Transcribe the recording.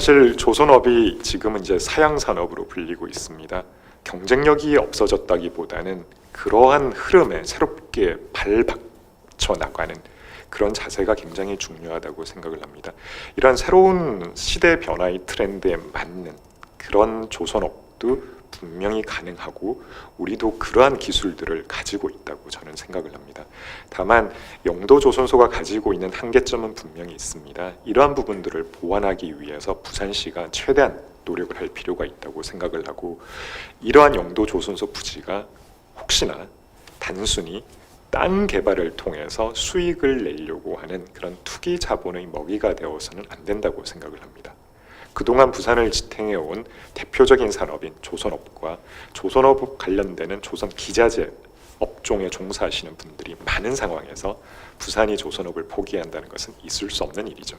사실 조선업이 지금은 이제 사양 산업으로 불리고 있습니다. 경쟁력이 없어졌다기보다는 그러한 흐름에 새롭게 발박쳐 나가는 그런 자세가 굉장히 중요하다고 생각을 합니다. 이러한 새로운 시대 변화의 트렌드에 맞는 그런 조선업도 분명히 가능하고 우리도 그러한 기술들을 가지고 있다고 저는 생각을 합니다. 다만 영도 조선소가 가지고 있는 한계점은 분명히 있습니다. 이러한 부분들을 보완하기 위해서 부산시가 최대한 노력을 할 필요가 있다고 생각을 하고 이러한 영도 조선소 부지가 혹시나 단순히 땅 개발을 통해서 수익을 내려고 하는 그런 투기 자본의 먹이가 되어서는 안 된다고 생각을 합니다. 그동안 부산을 지탱해 온 대표적인 산업인 조선업과 조선업 관련되는 조선 기자재 업종에 종사하시는 분들이 많은 상황에서 부산이 조선업을 포기한다는 것은 있을 수 없는 일이죠.